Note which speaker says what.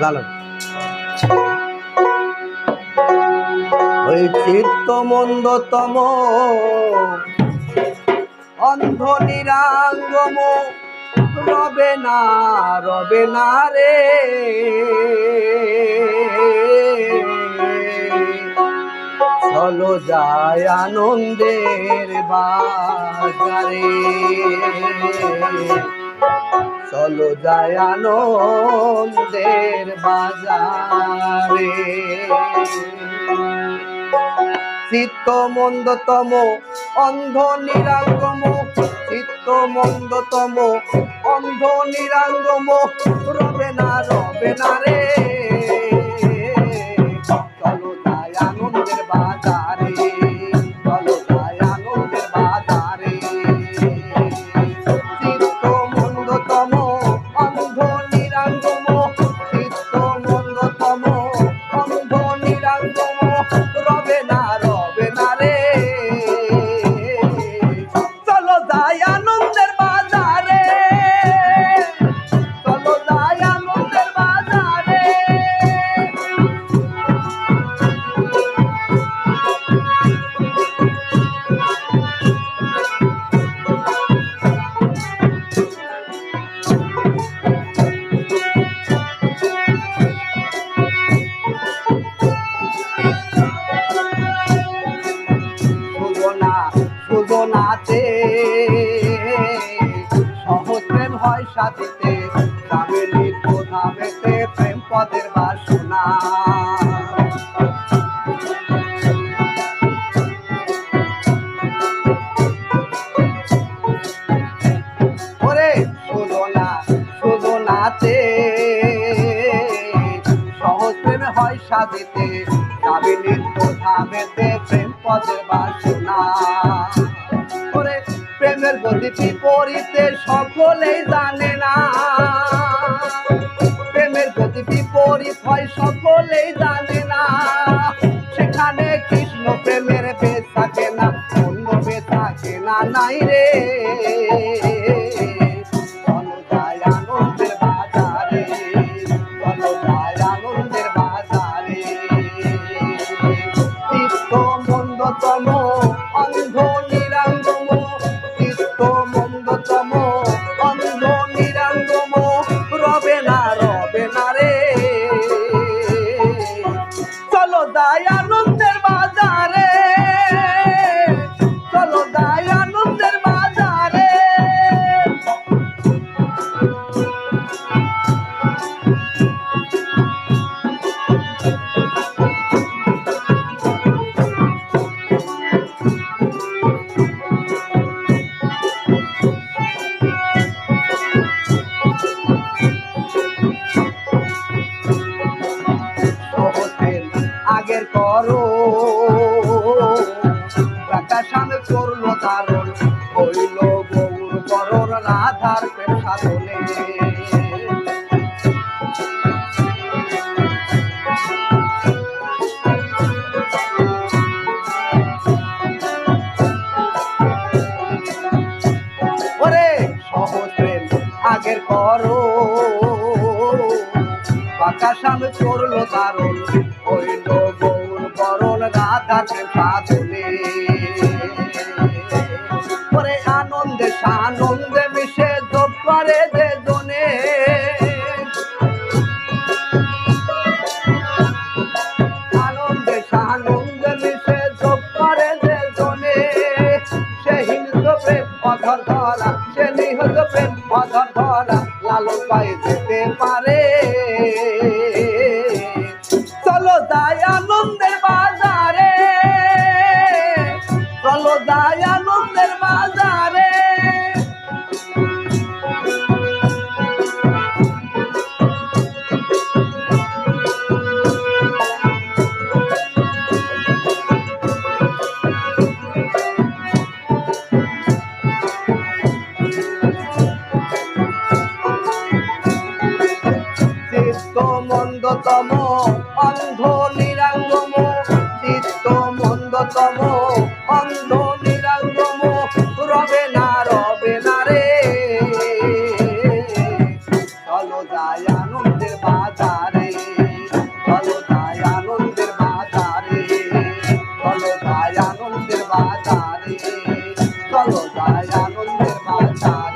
Speaker 1: লালন চিত্ত মন্দতম অন্ধ নিরাঙ্গম রবে না রবে না রে। চলো যায় আনন্দের বাজারে। চলো যায় আনন্দের বাজারে। চিত্ত মন্দতম অন্ধ নিরাঙ্গম চিত্ত মন্দতম অন্ধ নিরাঙ্গম, রবে না রবে না রে। হয় সাথীতে কাবেলি কোথাবেতে প্রেম পদের বাসনা। ওরে সুজনা সুজনাতে সহজ প্রেম হয় সাথীতে কাবেলি কোথাবেতে প্রেম পদের বাসনা। প্রেমের প্রতিটি পরিতে সকলেই জানে না। প্রেমের প্রতিটি পরিত হয় সকলেই জানে না। সেখানে আনন্দের বাজারে। চলো যাই আনন্দের বাজারে। আগের করো। প্রকাশান করল করণ রাধার প্রেম সাধনে। আগের করো। বাতাসান করল দারুণ হইল গৌর রাধার প্রেম সাধনে ওরে আনন্দে সানন্দে মিশে যোগ করে যে জনে। আনন্দে সানন্দে মিশে যোগ করে যে জনে। সে হিন্দু প্রেম, অধর ধরা, সে নিহত প্রেম, অধর ধরা, লালন পায়ে যেতে পারে। মন্দতম, অন্ধ নিরাঙ্গম চিত্ত মন্দতম, অন্ধ নিরাঙ্গম, রবে না রবে না রে। চলো যায় আনন্দের বাজারে, চলো যায় আনন্দের বাজারে, চলো আনন্দের বাজারে, চলো আনন্দের বাজারে।